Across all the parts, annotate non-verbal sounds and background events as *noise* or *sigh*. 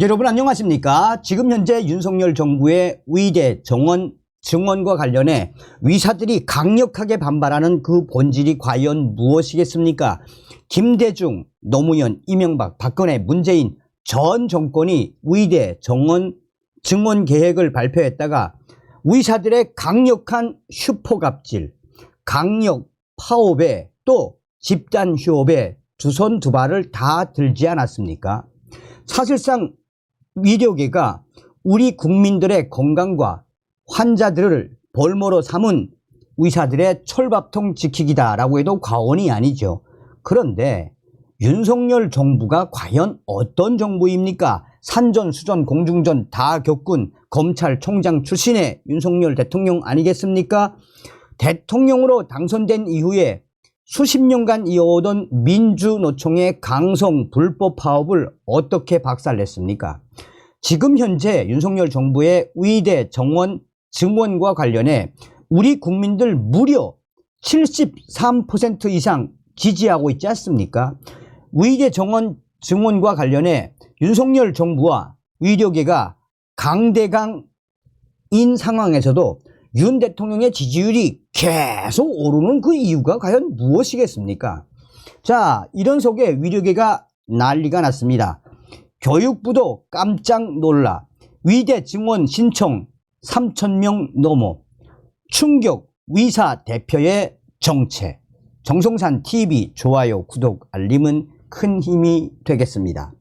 여러분 안녕하십니까? 지금 현재 윤석열 정부의 의대 정원 증원과 관련해 위사들이 강력하게 반발하는 그 본질이 과연 무엇이겠습니까? 김대중, 노무현, 이명박, 박근혜, 문재인 전 정권이 의대 정원 증원 계획을 발표했다가 의사들의 강력한 슈퍼갑질, 강력 파업에 또 집단 휴업에 두 손 두 발을 다 들지 않았습니까? 사실상 의료계가 우리 국민들의 건강과 환자들을 볼모로 삼은 의사들의 철밥통 지키기다라고 해도 과언이 아니죠. 그런데 윤석열 정부가 과연 어떤 정부입니까? 산전, 수전, 공중전 다 겪은 검찰총장 출신의 윤석열 대통령 아니겠습니까? 대통령으로 당선된 이후에 수십 년간 이어오던 민주노총의 강성 불법 파업을 어떻게 박살냈습니까? 지금 현재 윤석열 정부의 의대 정원 증원과 관련해 우리 국민들 무려 73% 이상 지지하고 있지 않습니까? 의대 정원 증원과 관련해 윤석열 정부와 의료계가 강대강인 상황에서도 윤 대통령의 지지율이 계속 오르는 그 이유가 과연 무엇이겠습니까? 자, 이런 속에 의료계가 난리가 났습니다. 교육부도 깜짝 놀라 위대 증원 신청 3천명 넘어 충격 의사 대표의 정체 정성산 TV 좋아요 구독 알림은 큰 힘이 되겠습니다.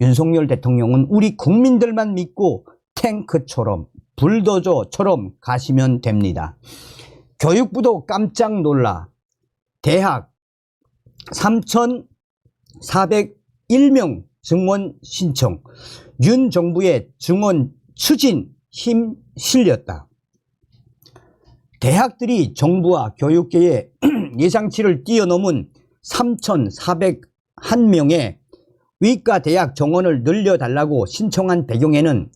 윤석열 대통령은 우리 국민들만 믿고 탱크처럼 불도저처럼 가시면 됩니다. 교육부도 깜짝 놀라 대학 3,401명 증원 신청 윤 정부의 증원 추진 힘 실렸다. 대학들이 정부와 교육계의 *clears throat* 예상치를 뛰어넘은 3,401명의 의과 대학 정원을 늘려달라고 신청한 배경에는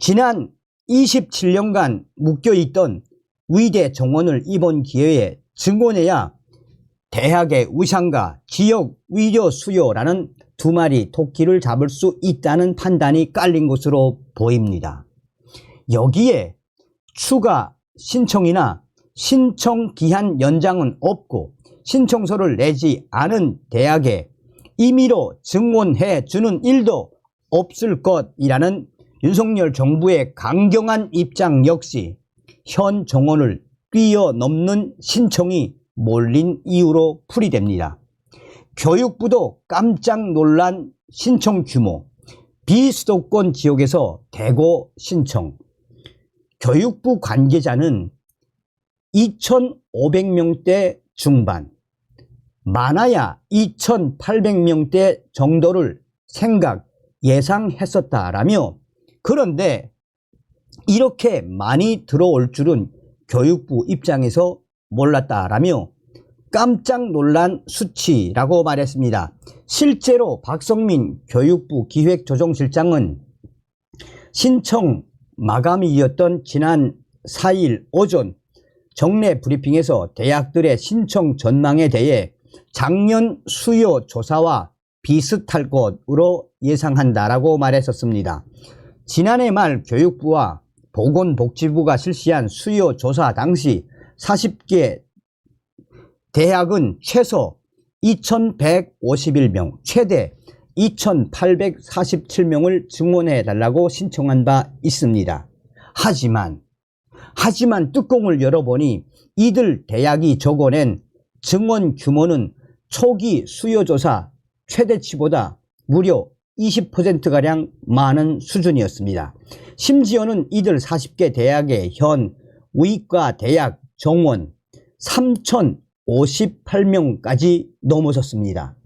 지난 27년간 묶여있던 의대 정원을 이번 기회에 증원해야 대학의 의상과 지역 의료 수요라는 두 마리 토끼를 잡을 수 있다는 판단이 깔린 것으로 보입니다. 여기에 추가 신청이나 신청 기한 연장은 없고 신청서를 내지 않은 대학에 임의로 증원해 주는 일도 없을 것이라는 윤석열 정부의 강경한 입장 역시 현 정원을 뛰어넘는 신청이 몰린 이유로 풀이됩니다. 교육부도 깜짝 놀란 신청 규모, 비수도권 지역에서 대거 신청. 교육부 관계자는 2,500명대 중반, 많아야 2,800명대 정도를 생각, 예상했었다라며 그런데 이렇게 많이 들어올 줄은 교육부 입장에서 몰랐다라며 깜짝 놀란 수치라고 말했습니다. 실제로 박성민 교육부 기획조정실장은 신청 마감일이었던 지난 4일 오전 정례 브리핑에서 대학들의 신청 전망에 대해 작년 수요 조사와 비슷할 것으로 예상한다라고 말했었습니다. 지난해 말 교육부와 보건복지부가 실시한 수요 조사 당시 40개 대학은 최소 2151명, 최대 2847명을 증원해 달라고 신청한 바 있습니다. 하지만 하지만 뚜껑을 열어보니 이들 대학이 적어낸 증원 규모는 초기 수요조사 최대치보다 무려 20%가량 많은 수준이었습니다. 심지어는 이들 40개 대학의 현 의과 대학 정원 3,058명까지 넘어섰습니다.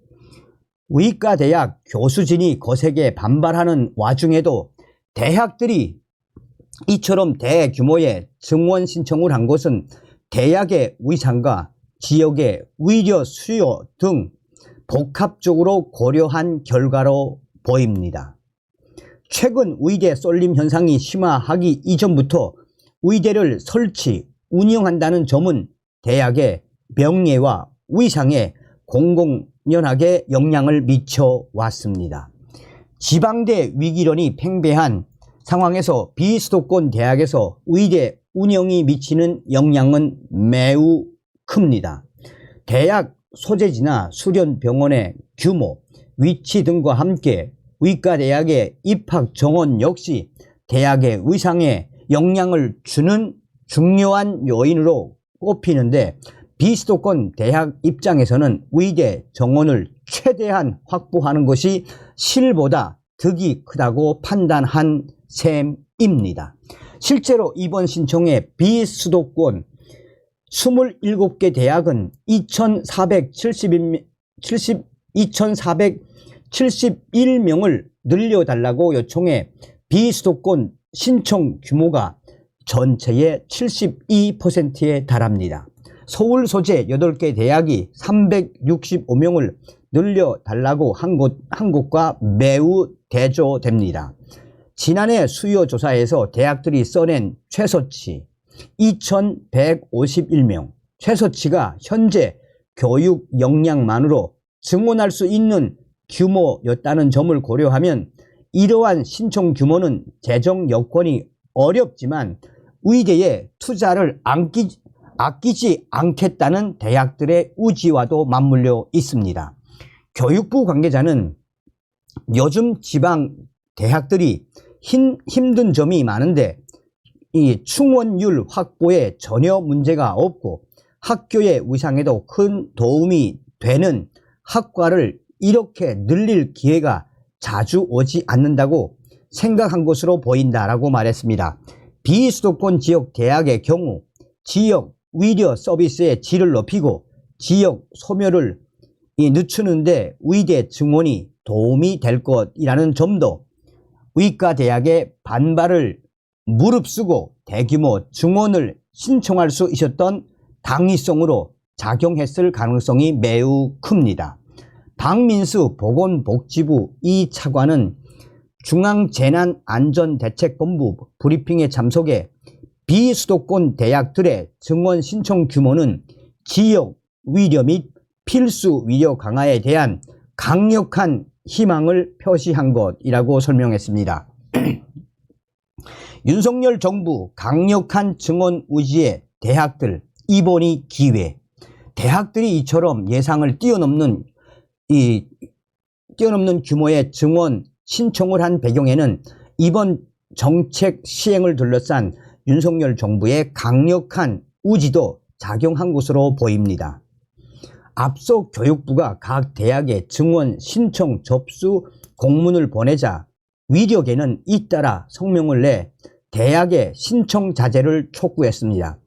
의과 대학 교수진이 거세게 반발하는 와중에도 대학들이 이처럼 대규모의 증원 신청을 한 것은 대학의 의상과 지역의 의료 수요 등 복합적으로 고려한 결과로 보입니다. 최근 의대 쏠림 현상이 심화하기 이전부터 의대를 설치, 운영한다는 점은 대학의 명예와 위상에 공공연하게 영향을 미쳐 왔습니다. 지방대 위기론이 팽배한 상황에서 비수도권 대학에서 의대 운영이 미치는 영향은 매우 큽니다. 대학 소재지나 수련 병원의 규모, 위치 등과 함께 의과대학의 입학 정원 역시 대학의 의상에 영향을 주는 중요한 요인으로 꼽히는데 비수도권 대학 입장에서는 의대 정원을 최대한 확보하는 것이 실보다 득이 크다고 판단한 셈입니다. 실제로 이번 신청의 비수도권 27개 대학은 2,471, 70, 2,471명을 늘려달라고 요청해 비수도권 신청 규모가 전체의 72%에 달합니다. 서울 소재 8개 대학이 365명을 늘려달라고 한, 곳, 한 곳과 매우 대조됩니다. 지난해 수요 조사에서 대학들이 써낸 최소치 2,151명, 최소치가 현재 교육 역량만으로 증원할 수 있는 규모였다는 점을 고려하면 이러한 신청 규모는 재정 여건이 어렵지만 의대에 투자를 안기, 아끼지 않겠다는 대학들의 의지와도 맞물려 있습니다. 교육부 관계자는 요즘 지방 대학들이 힘, 힘든 점이 많은데 이 충원율 확보에 전혀 문제가 없고 학교의 위상에도 큰 도움이 되는 학과를 이렇게 늘릴 기회가 자주 오지 않는다고 생각한 것으로 보인다라고 말했습니다. 비수도권 지역 대학의 경우 지역 의료 서비스의 질을 높이고 지역 소멸을 이 늦추는데 의대 증원이 도움이 될 것이라는 점도 의과 대학의 반발을 무릅쓰고 대규모 증원을 신청할 수 있었던 당위성으로 작용했을 가능성이 매우 큽니다. 박민수 보건복지부 이 차관은 중앙재난안전대책본부 브리핑에 참석해 비수도권 대학들의 증원 신청 규모는 지역 위려 및 필수 위려 강화에 대한 강력한 희망을 표시한 것이라고 설명했습니다. *clears throat* 윤석열 정부 강력한 증원 의지의 대학들 이번이 기회. 대학들이 이처럼 예상을 뛰어넘는 이 뛰어넘는 규모의 증원 신청을 한 배경에는 이번 정책 시행을 둘러싼 윤석열 정부의 강력한 의지도 작용한 것으로 보입니다. 앞서 교육부가 각 대학에 증원 신청 접수 공문을 보내자 위력에는 잇따라 성명을 내 대학의 신청 자제를 촉구했습니다.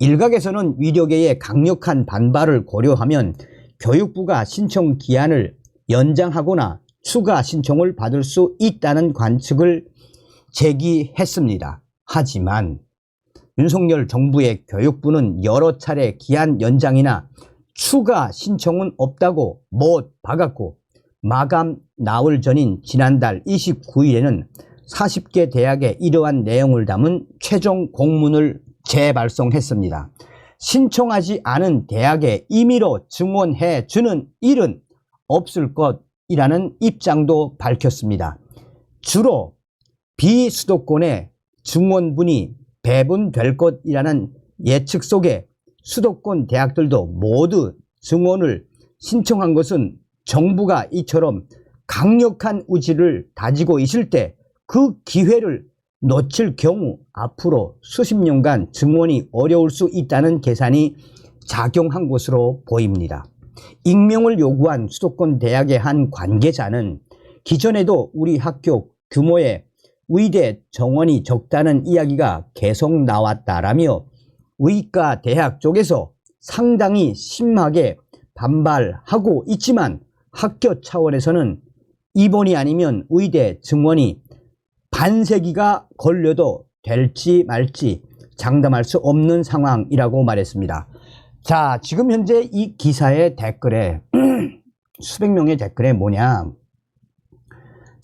일각에서는 위력계의 강력한 반발을 고려하면 교육부가 신청 기한을 연장하거나 추가 신청을 받을 수 있다는 관측을 제기했습니다. 하지만 윤석열 정부의 교육부는 여러 차례 기한 연장이나 추가 신청은 없다고 못 박았고 마감 나흘 전인 지난달 29일에는 40개 대학에 이러한 내용을 담은 최종 공문을 재발송했습니다. 신청하지 않은 대학에 임의로 증원해 주는 일은 없을 것이라는 입장도 밝혔습니다. 주로 비수도권의 증원분이 배분될 것이라는 예측 속에 수도권 대학들도 모두 증원을 신청한 것은 정부가 이처럼 강력한 의지를 다지고 있을 때 그 기회를 놓칠 경우 앞으로 수십 년간 증원이 어려울 수 있다는 계산이 작용한 것으로 보입니다. 익명을 요구한 수도권 대학의 한 관계자는 기존에도 우리 학교 규모의 의대 정원이 적다는 이야기가 계속 나왔다라며 의과 대학 쪽에서 상당히 심하게 반발하고 있지만 학교 차원에서는 입원이 아니면 의대 증원이 반세기가 걸려도 될지 말지 장담할 수 없는 상황이라고 말했습니다. 자, 지금 현재 이 기사의 댓글에 *clears throat* 수백 명의 댓글에 뭐냐?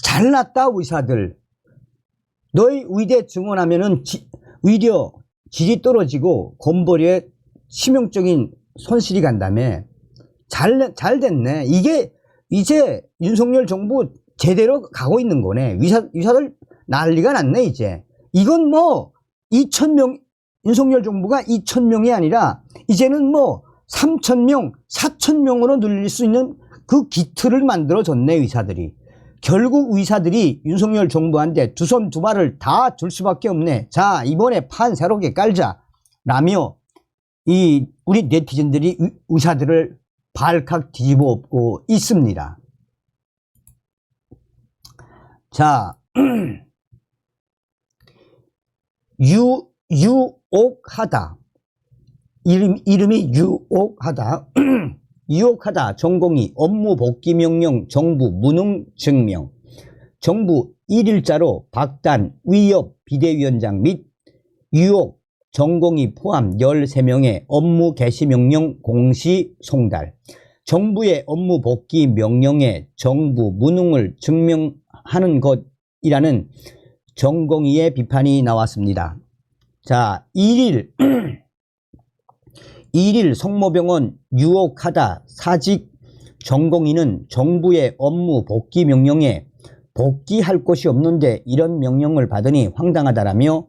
잘났다 의사들. 너희 의대 증원하면은 지, 의료 질이 떨어지고 건보료에 치명적인 손실이 간다며. 잘, 잘 됐네. 이게 이제 윤석열 정부 제대로 가고 있는 거네. 의사, 의사들 난리가 났네, 이제. 이건 뭐, 2,000명, 윤석열 정부가 2,000명이 아니라, 이제는 뭐, 3,000명, 4,000명으로 늘릴 수 있는 그 기틀을 만들어줬네, 의사들이. 결국 의사들이 윤석열 정부한테 두 손 두 발을 다 줄 수밖에 없네. 자, 이번에 판 새롭게 깔자. 라며, 이, 우리 네티즌들이 의- 의사들을 발칵 뒤집어 엎고 있습니다. 자, *clears throat* 유, 유옥하다. 이름, 이름이 유옥하다. *clears throat* 유혹하다. 전공이 업무 복귀 명령 정부 무능 증명. 정부 1일자로 박단 위협 비대위원장 및 유혹 전공이 포함 13명의 업무 개시 명령 공시 송달. 정부의 업무 복귀 명령에 정부 무능을 증명하는 것이라는 전공의의 비판이 나왔습니다. 자, 1일 *clears throat* 1일 성모병원 유혹하다 사직 전공의는 정부의 업무 복귀 명령에 복귀할 곳이 없는데 이런 명령을 받으니 황당하다라며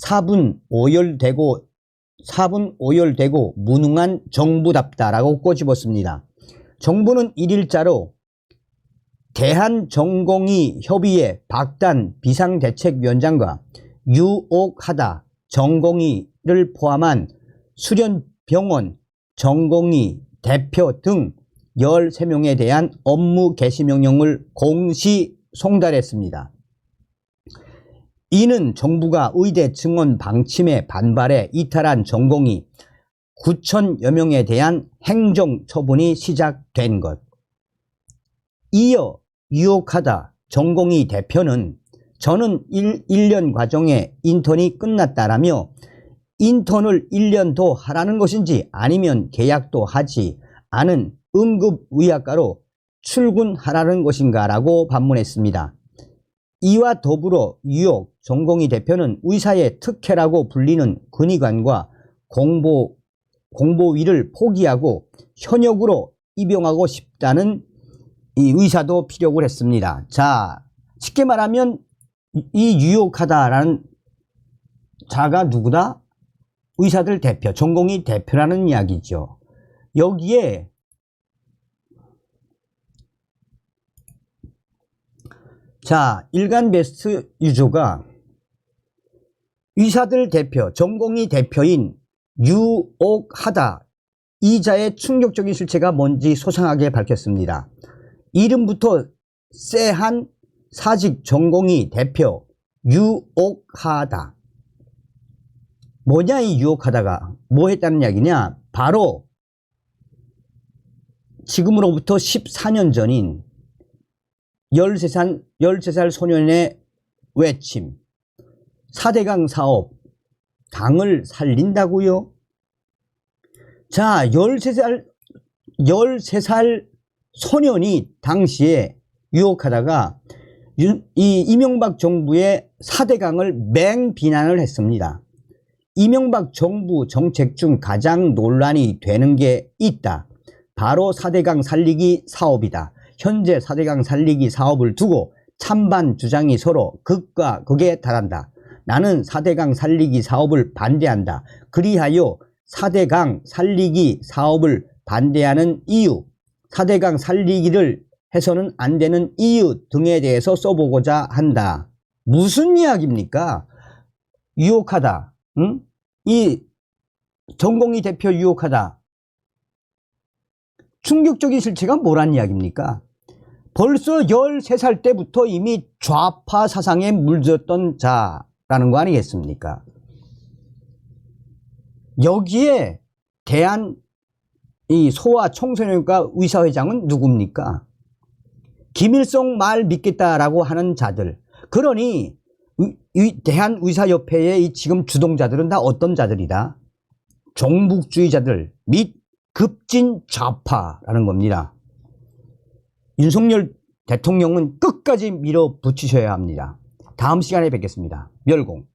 4분 오열되고 4분 오열되고 무능한 정부답다라고 꼬집었습니다. 정부는 1일자로 대한전공의 협의회 박단 비상대책위원장과 유옥하다 전공의를 포함한 수련 병원 전공의 대표 등 13명에 대한 업무 개시 명령을 공시 송달했습니다. 이는 정부가 의대 증원 방침에 반발해 이탈한 전공의 9천여 명에 대한 행정 처분이 시작된 것. 이어 유혹하다 전공의 대표는 저는 1, 1년 과정에 인턴이 끝났다라며 인턴을 1년 더 하라는 것인지 아니면 계약도 하지 않은 응급의학과로 출근하라는 것인가라고 반문했습니다. 이와 더불어 유혹 전공의 대표는 의사의 특혜라고 불리는 근위관과 공보, 공보위를 포기하고 현역으로 입용하고 싶다는 이 의사도 피력을 했습니다. 자, 쉽게 말하면 이 유혹하다라는 자가 누구다? 의사들 대표, 전공의 대표라는 이야기죠. 여기에 자, 일간 베스트 유저가 의사들 대표, 전공의 대표인 유옥하다 이자의 충격적인 실체가 뭔지 소상하게 밝혔습니다. 이름부터 쎄한 사직 전공의 대표 유옥하다. 뭐냐 이 유혹하다가 뭐 했다는 이야기냐 바로 지금으로부터 14년 전인 13살, 13살 소년의 외침 4대강 사업 강을 살린다고요? 자 13살 13살 소년이 당시에 유혹하다가 윤- 이 이명박 정부의 4대강을 맹 비난을 했습니다. 이명박 정부 정책 중 가장 논란이 되는 게 있다. 바로 4대강 살리기 사업이다. 현재 4대강 살리기 사업을 두고 찬반 주장이 서로 극과 극에 달한다. 나는 4대강 살리기 사업을 반대한다. 그리하여 4대강 살리기 사업을 반대하는 이유, 4대강 살리기를 해서는 안 되는 이유 등에 대해서 써보고자 한다. 무슨 이야기입니까? 유혹하다. 응? 이 전공의 대표 유혹하다. 충격적인 실체가 뭐란 이야기입니까? 벌써 13살 때부터 이미 좌파 사상에 물들었던 자라는 거 아니겠습니까? 여기에 대한 이 소아 청소년과 의사회장은 누굽니까? 김일성 말 믿겠다라고 하는 자들. 그러니 대한의사협회의 이 지금 주동자들은 다 어떤 자들이다? 종북주의자들 및 급진 좌파라는 겁니다. 윤석열 대통령은 끝까지 밀어붙이셔야 합니다. 다음 시간에 뵙겠습니다. 멸공.